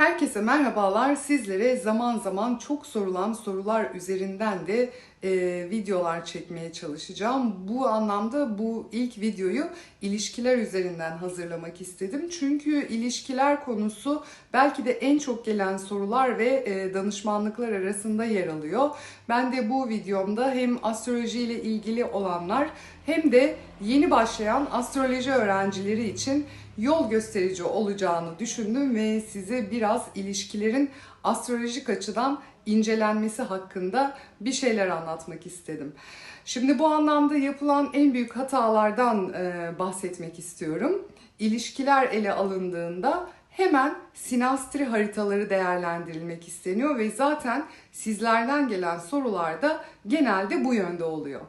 Herkese merhabalar. Sizlere zaman zaman çok sorulan sorular üzerinden de e, videolar çekmeye çalışacağım. Bu anlamda bu ilk videoyu ilişkiler üzerinden hazırlamak istedim. Çünkü ilişkiler konusu belki de en çok gelen sorular ve e, danışmanlıklar arasında yer alıyor. Ben de bu videomda hem astroloji ile ilgili olanlar hem de yeni başlayan astroloji öğrencileri için yol gösterici olacağını düşündüm ve size biraz ilişkilerin astrolojik açıdan incelenmesi hakkında bir şeyler anlatmak istedim. Şimdi bu anlamda yapılan en büyük hatalardan e, bahsetmek istiyorum. İlişkiler ele alındığında hemen sinastri haritaları değerlendirilmek isteniyor ve zaten sizlerden gelen sorular da genelde bu yönde oluyor.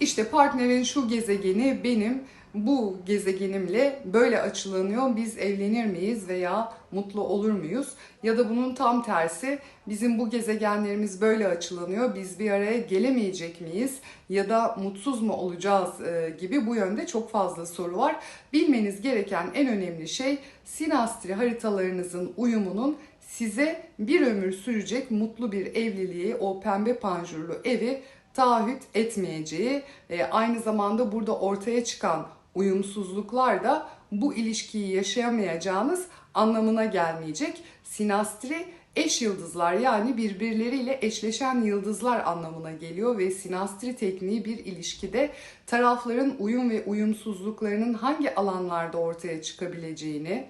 İşte partnerin şu gezegeni benim bu gezegenimle böyle açılanıyor. Biz evlenir miyiz veya mutlu olur muyuz? Ya da bunun tam tersi bizim bu gezegenlerimiz böyle açılanıyor. Biz bir araya gelemeyecek miyiz? Ya da mutsuz mu olacağız e, gibi bu yönde çok fazla soru var. Bilmeniz gereken en önemli şey sinastri haritalarınızın uyumunun size bir ömür sürecek mutlu bir evliliği, o pembe panjurlu evi taahhüt etmeyeceği, e, aynı zamanda burada ortaya çıkan uyumsuzluklar da bu ilişkiyi yaşayamayacağınız anlamına gelmeyecek. Sinastri eş yıldızlar yani birbirleriyle eşleşen yıldızlar anlamına geliyor ve sinastri tekniği bir ilişkide tarafların uyum ve uyumsuzluklarının hangi alanlarda ortaya çıkabileceğini,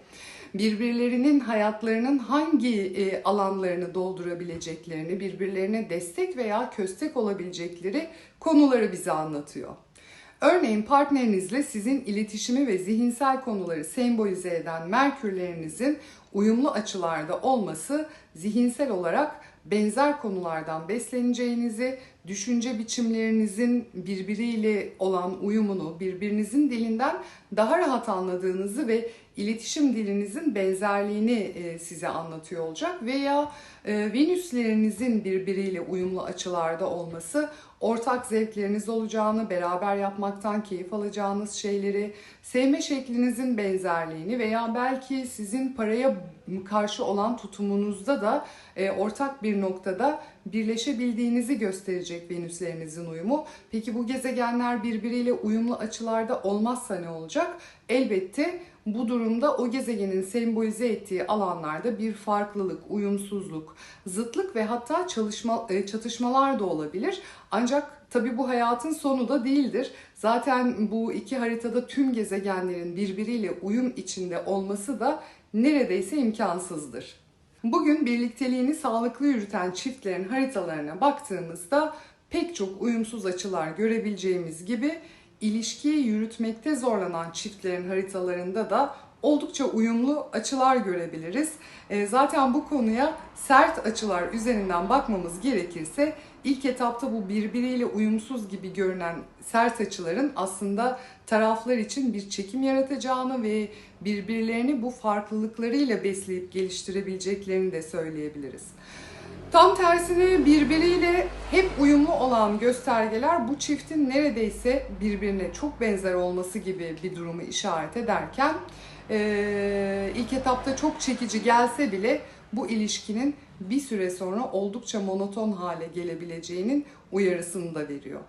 birbirlerinin hayatlarının hangi e, alanlarını doldurabileceklerini, birbirlerine destek veya köstek olabilecekleri konuları bize anlatıyor. Örneğin partnerinizle sizin iletişimi ve zihinsel konuları sembolize eden Merkürlerinizin uyumlu açılarda olması zihinsel olarak benzer konulardan besleneceğinizi, düşünce biçimlerinizin birbiriyle olan uyumunu, birbirinizin dilinden daha rahat anladığınızı ve iletişim dilinizin benzerliğini e, size anlatıyor olacak. Veya e, Venüslerinizin birbiriyle uyumlu açılarda olması ortak zevkleriniz olacağını, beraber yapmaktan keyif alacağınız şeyleri, sevme şeklinizin benzerliğini veya belki sizin paraya karşı olan tutumunuzda da e, ortak bir noktada birleşebildiğinizi gösterecek Venüslerinizin uyumu. Peki bu gezegenler birbiriyle uyumlu açılarda olmazsa ne olacak? Elbette bu durumda o gezegenin sembolize ettiği alanlarda bir farklılık, uyumsuzluk, zıtlık ve hatta çalışma, e, çatışmalar da olabilir. Ancak tabi bu hayatın sonu da değildir. Zaten bu iki haritada tüm gezegenlerin birbiriyle uyum içinde olması da neredeyse imkansızdır. Bugün birlikteliğini sağlıklı yürüten çiftlerin haritalarına baktığımızda pek çok uyumsuz açılar görebileceğimiz gibi ilişkiyi yürütmekte zorlanan çiftlerin haritalarında da oldukça uyumlu açılar görebiliriz. E, zaten bu konuya sert açılar üzerinden bakmamız gerekirse ilk etapta bu birbiriyle uyumsuz gibi görünen sert açıların aslında taraflar için bir çekim yaratacağını ve birbirlerini bu farklılıklarıyla besleyip geliştirebileceklerini de söyleyebiliriz. Tam tersine birbiriyle hep uyumlu olan göstergeler bu çiftin neredeyse birbirine çok benzer olması gibi bir durumu işaret ederken ilk etapta çok çekici gelse bile bu ilişkinin bir süre sonra oldukça monoton hale gelebileceğinin uyarısını da veriyor.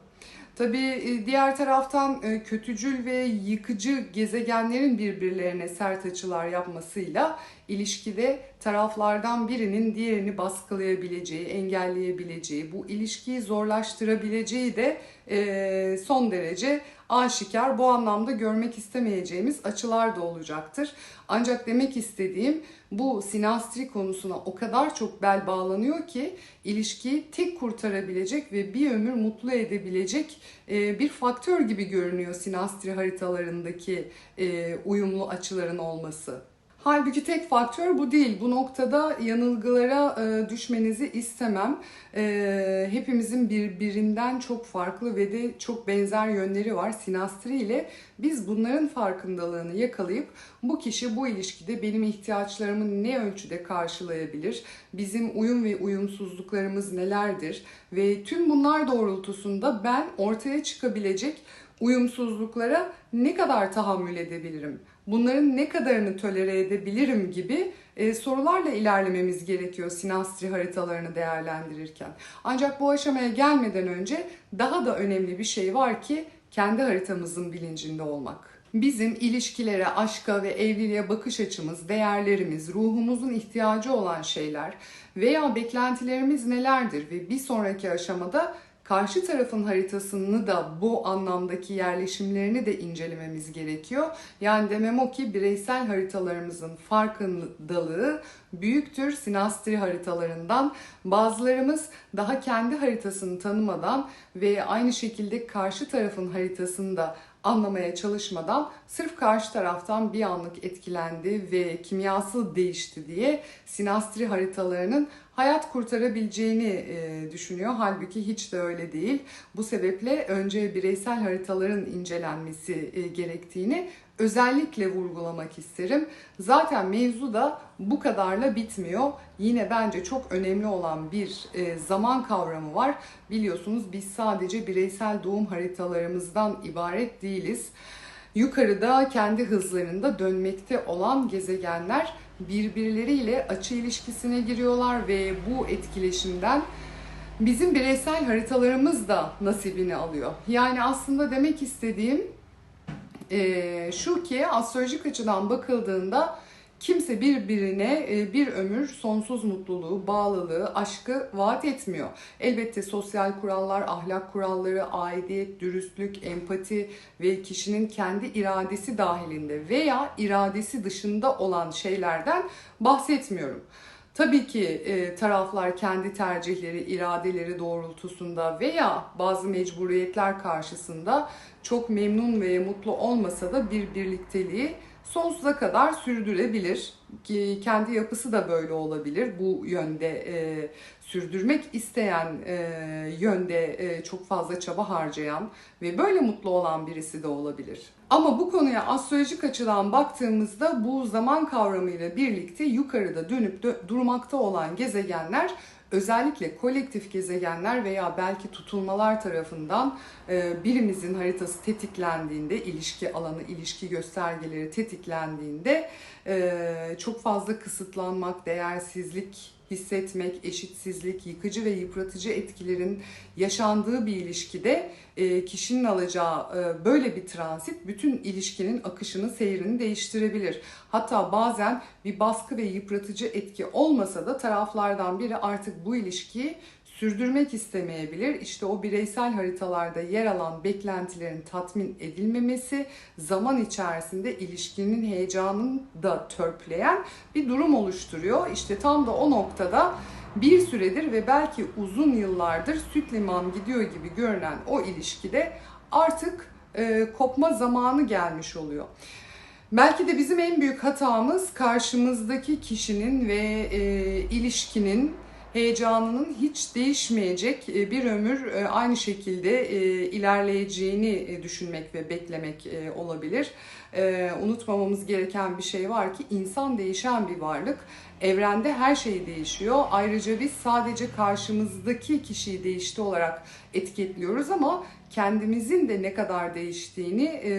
Tabii e, diğer taraftan e, kötücül ve yıkıcı gezegenlerin birbirlerine sert açılar yapmasıyla ilişkide taraflardan birinin diğerini baskılayabileceği, engelleyebileceği, bu ilişkiyi zorlaştırabileceği de e, son derece aşikar. Bu anlamda görmek istemeyeceğimiz açılar da olacaktır. Ancak demek istediğim bu sinastri konusuna o kadar çok bel bağlanıyor ki ilişkiyi tek kurtarabilecek ve bir ömür mutlu edebilecek e, bir faktör gibi görünüyor sinastri haritalarındaki e, uyumlu açıların olması. Halbuki tek faktör bu değil. Bu noktada yanılgılara e, düşmenizi istemem. E, hepimizin birbirinden çok farklı ve de çok benzer yönleri var. Sinastri ile biz bunların farkındalığını yakalayıp bu kişi bu ilişkide benim ihtiyaçlarımı ne ölçüde karşılayabilir? Bizim uyum ve uyumsuzluklarımız nelerdir? Ve tüm bunlar doğrultusunda ben ortaya çıkabilecek uyumsuzluklara ne kadar tahammül edebilirim? Bunların ne kadarını tolere edebilirim gibi e, sorularla ilerlememiz gerekiyor sinastri haritalarını değerlendirirken. Ancak bu aşamaya gelmeden önce daha da önemli bir şey var ki kendi haritamızın bilincinde olmak. Bizim ilişkilere, aşka ve evliliğe bakış açımız, değerlerimiz, ruhumuzun ihtiyacı olan şeyler veya beklentilerimiz nelerdir ve bir sonraki aşamada karşı tarafın haritasını da bu anlamdaki yerleşimlerini de incelememiz gerekiyor. Yani demem o ki bireysel haritalarımızın farkındalığı büyüktür sinastri haritalarından. Bazılarımız daha kendi haritasını tanımadan ve aynı şekilde karşı tarafın haritasını da anlamaya çalışmadan sırf karşı taraftan bir anlık etkilendi ve kimyası değişti diye sinastri haritalarının hayat kurtarabileceğini düşünüyor. Halbuki hiç de öyle değil. Bu sebeple önce bireysel haritaların incelenmesi gerektiğini özellikle vurgulamak isterim. Zaten mevzu da bu kadarla bitmiyor. Yine bence çok önemli olan bir zaman kavramı var. Biliyorsunuz biz sadece bireysel doğum haritalarımızdan ibaret değiliz. Yukarıda kendi hızlarında dönmekte olan gezegenler birbirleriyle açı ilişkisine giriyorlar ve bu etkileşimden bizim bireysel haritalarımız da nasibini alıyor. Yani aslında demek istediğim e, şu ki astrolojik açıdan bakıldığında kimse birbirine e, bir ömür sonsuz mutluluğu, bağlılığı, aşkı vaat etmiyor. Elbette sosyal kurallar, ahlak kuralları, aidiyet, dürüstlük, empati ve kişinin kendi iradesi dahilinde veya iradesi dışında olan şeylerden bahsetmiyorum. Tabii ki e, taraflar kendi tercihleri, iradeleri doğrultusunda veya bazı mecburiyetler karşısında çok memnun ve mutlu olmasa da bir birlikteliği sonsuza kadar sürdürebilir. Kendi yapısı da böyle olabilir. Bu yönde e, sürdürmek isteyen e, yönde e, çok fazla çaba harcayan ve böyle mutlu olan birisi de olabilir. Ama bu konuya astrolojik açıdan baktığımızda bu zaman kavramıyla birlikte yukarıda dönüp dö- durmakta olan gezegenler özellikle kolektif gezegenler veya belki tutulmalar tarafından e, birimizin haritası tetiklendiğinde, ilişki alanı, ilişki göstergeleri tetiklendiğinde e, çok fazla kısıtlanmak, değersizlik hissetmek, eşitsizlik, yıkıcı ve yıpratıcı etkilerin yaşandığı bir ilişkide e, kişinin alacağı e, böyle bir transit bütün ilişkinin akışını, seyrini değiştirebilir. Hatta bazen bir baskı ve yıpratıcı etki olmasa da taraflardan biri artık bu ilişkiyi sürdürmek istemeyebilir. İşte o bireysel haritalarda yer alan beklentilerin tatmin edilmemesi zaman içerisinde ilişkinin heyecanını da törpüleyen bir durum oluşturuyor. İşte tam da o noktada bir süredir ve belki uzun yıllardır süt liman gidiyor gibi görünen o ilişkide artık e, kopma zamanı gelmiş oluyor. Belki de bizim en büyük hatamız karşımızdaki kişinin ve e, ilişkinin heyecanının hiç değişmeyecek e, bir ömür e, aynı şekilde e, ilerleyeceğini düşünmek ve beklemek olabilir. Unutmamamız gereken bir şey var ki insan değişen bir varlık. Evrende her şey değişiyor. Ayrıca biz sadece karşımızdaki kişiyi değişti olarak etiketliyoruz ama kendimizin de ne kadar değiştiğini e,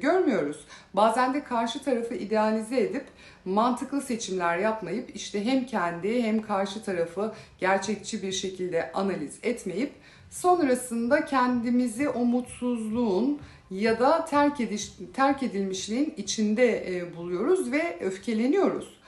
görmüyoruz. Bazen de karşı tarafı idealize edip mantıklı seçimler yapmayıp işte hem kendi hem karşı tarafı gerçekçi bir şekilde analiz etmeyip sonrasında kendimizi o mutsuzluğun ya da terk, ediş, terk edilmişliğin içinde e, buluyoruz ve öfkeleniyoruz.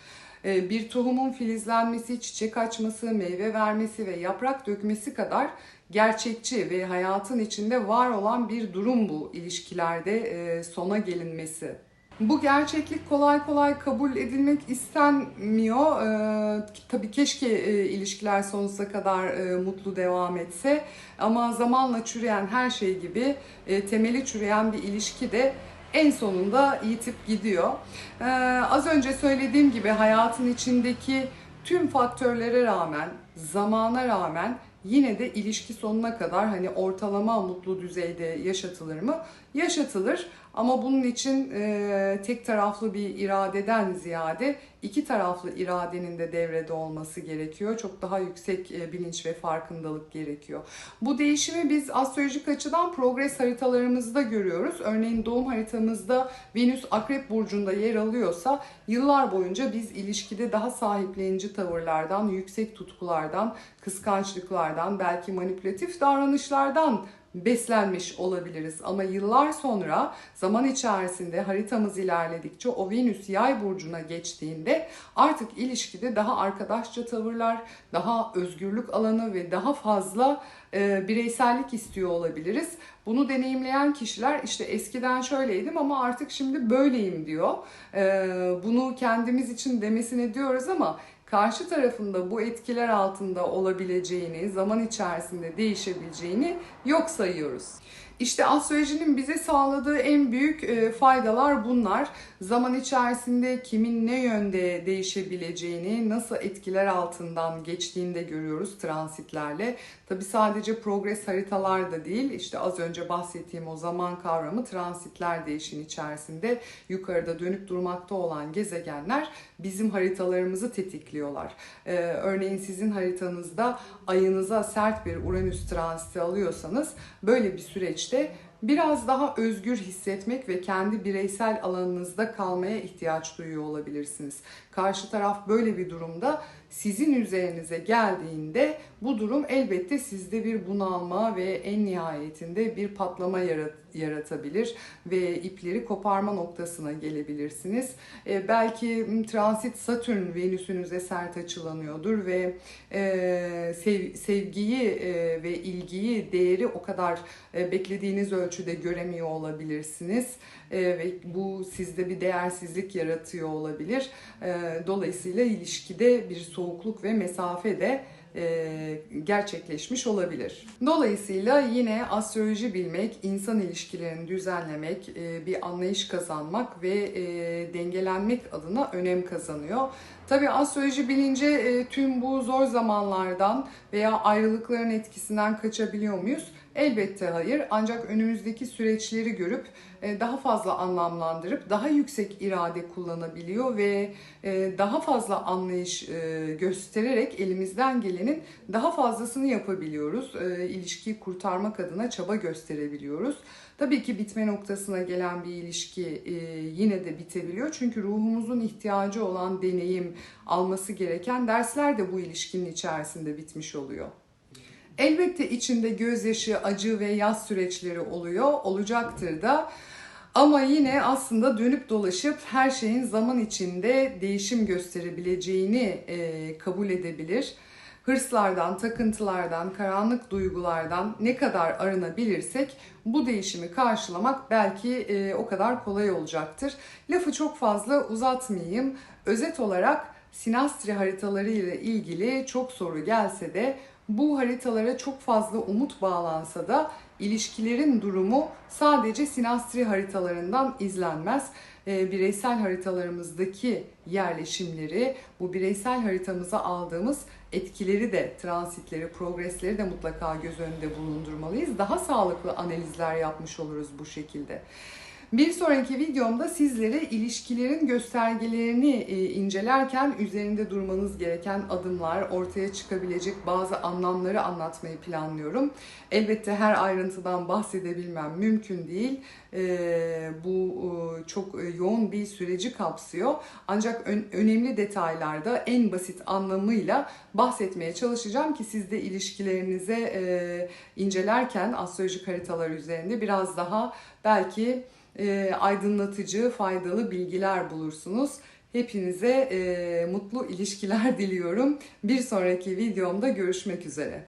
E, bir tohumun filizlenmesi, çiçek açması, meyve vermesi ve yaprak dökmesi kadar gerçekçi ve hayatın içinde var olan bir durum bu ilişkilerde e, sona gelinmesi. Bu gerçeklik kolay kolay kabul edilmek istenmiyor. Ee, tabii keşke e, ilişkiler sonsuza kadar e, mutlu devam etse. Ama zamanla çürüyen her şey gibi e, temeli çürüyen bir ilişki de en sonunda yitip gidiyor. Ee, az önce söylediğim gibi hayatın içindeki tüm faktörlere rağmen, zamana rağmen yine de ilişki sonuna kadar hani ortalama mutlu düzeyde yaşatılır mı? Yaşatılır Ama bunun için e, tek taraflı bir iradeden ziyade iki taraflı iradenin de devrede olması gerekiyor. Çok daha yüksek e, bilinç ve farkındalık gerekiyor. Bu değişimi biz astrolojik açıdan progres haritalarımızda görüyoruz. Örneğin doğum haritamızda Venüs Akrep Burcu'nda yer alıyorsa yıllar boyunca biz ilişkide daha sahiplenici tavırlardan, yüksek tutkulardan, kıskançlıklardan, belki manipülatif davranışlardan beslenmiş olabiliriz. Ama yıllar sonra zaman içerisinde haritamız ilerledikçe o Venüs yay burcuna geçtiğinde artık ilişkide daha arkadaşça tavırlar, daha özgürlük alanı ve daha fazla e, bireysellik istiyor olabiliriz. Bunu deneyimleyen kişiler işte eskiden şöyleydim ama artık şimdi böyleyim diyor. E, bunu kendimiz için demesine diyoruz ama karşı tarafında bu etkiler altında olabileceğini, zaman içerisinde değişebileceğini yok sayıyoruz. İşte astrolojinin bize sağladığı en büyük e, faydalar bunlar. Zaman içerisinde kimin ne yönde değişebileceğini, nasıl etkiler altından geçtiğini de görüyoruz transitlerle. Tabi sadece progres haritalar da değil, işte az önce bahsettiğim o zaman kavramı transitler de işin içerisinde. Yukarıda dönüp durmakta olan gezegenler bizim haritalarımızı tetikliyorlar. Ee, örneğin sizin haritanızda ayınıza sert bir Uranüs transiti alıyorsanız böyle bir süreçte biraz daha özgür hissetmek ve kendi bireysel alanınızda kalmaya ihtiyaç duyuyor olabilirsiniz. Karşı taraf böyle bir durumda sizin üzerinize geldiğinde bu durum elbette sizde bir bunalma ve en nihayetinde bir patlama yarat yaratabilir ve ipleri koparma noktasına gelebilirsiniz. E, belki transit Satürn Venüsünüze sert açılanıyordur ve e, sev, sevgiyi e, ve ilgiyi, değeri o kadar e, beklediğiniz ölçüde göremiyor olabilirsiniz ve bu sizde bir değersizlik yaratıyor olabilir. E, dolayısıyla ilişkide bir soğukluk ve mesafe de e, gerçekleşmiş olabilir. Dolayısıyla yine astroloji bilmek, insan ilişkilerini düzenlemek, e, bir anlayış kazanmak ve e, dengelenmek adına önem kazanıyor. Tabi astroloji bilince tüm bu zor zamanlardan veya ayrılıkların etkisinden kaçabiliyor muyuz? Elbette hayır. Ancak önümüzdeki süreçleri görüp e, daha fazla anlamlandırıp daha yüksek irade kullanabiliyor ve e, daha fazla anlayış e, göstererek elimizden gelenin daha fazlasını yapabiliyoruz. İlişkiyi kurtarmak adına çaba gösterebiliyoruz. Tabii ki bitme noktasına gelen bir ilişki yine de bitebiliyor. Çünkü ruhumuzun ihtiyacı olan deneyim, alması gereken dersler de bu ilişkinin içerisinde bitmiş oluyor. Elbette içinde gözyaşı, acı ve yaz süreçleri oluyor, olacaktır da. Ama yine aslında dönüp dolaşıp her şeyin zaman içinde değişim gösterebileceğini e, kabul edebilir. Hırslardan, takıntılardan, karanlık duygulardan ne kadar arınabilirsek bu değişimi karşılamak belki e, o kadar kolay olacaktır. Lafı çok fazla uzatmayayım. Özet olarak sinastri haritaları ile ilgili çok soru gelse de bu haritalara çok fazla umut bağlansa da ilişkilerin durumu sadece sinastri haritalarından izlenmez. E, bireysel haritalarımızdaki yerleşimleri, bu bireysel haritamıza aldığımız etkileri de, transitleri, progresleri de mutlaka göz önünde bulundurmalıyız. Daha sağlıklı analizler yapmış oluruz bu şekilde. Bir sonraki videomda sizlere ilişkilerin göstergelerini e, incelerken üzerinde durmanız gereken adımlar, ortaya çıkabilecek bazı anlamları anlatmayı planlıyorum. Elbette her ayrıntıdan bahsedebilmem mümkün değil. E, bu e, çok yoğun bir süreci kapsıyor. Ancak önemli detaylarda en basit anlamıyla bahsetmeye çalışacağım ki siz de ilişkilerinize incelerken astrolojik haritalar üzerinde biraz daha belki e, aydınlatıcı, faydalı bilgiler bulursunuz. Hepinize e, mutlu ilişkiler diliyorum. Bir sonraki videomda görüşmek üzere.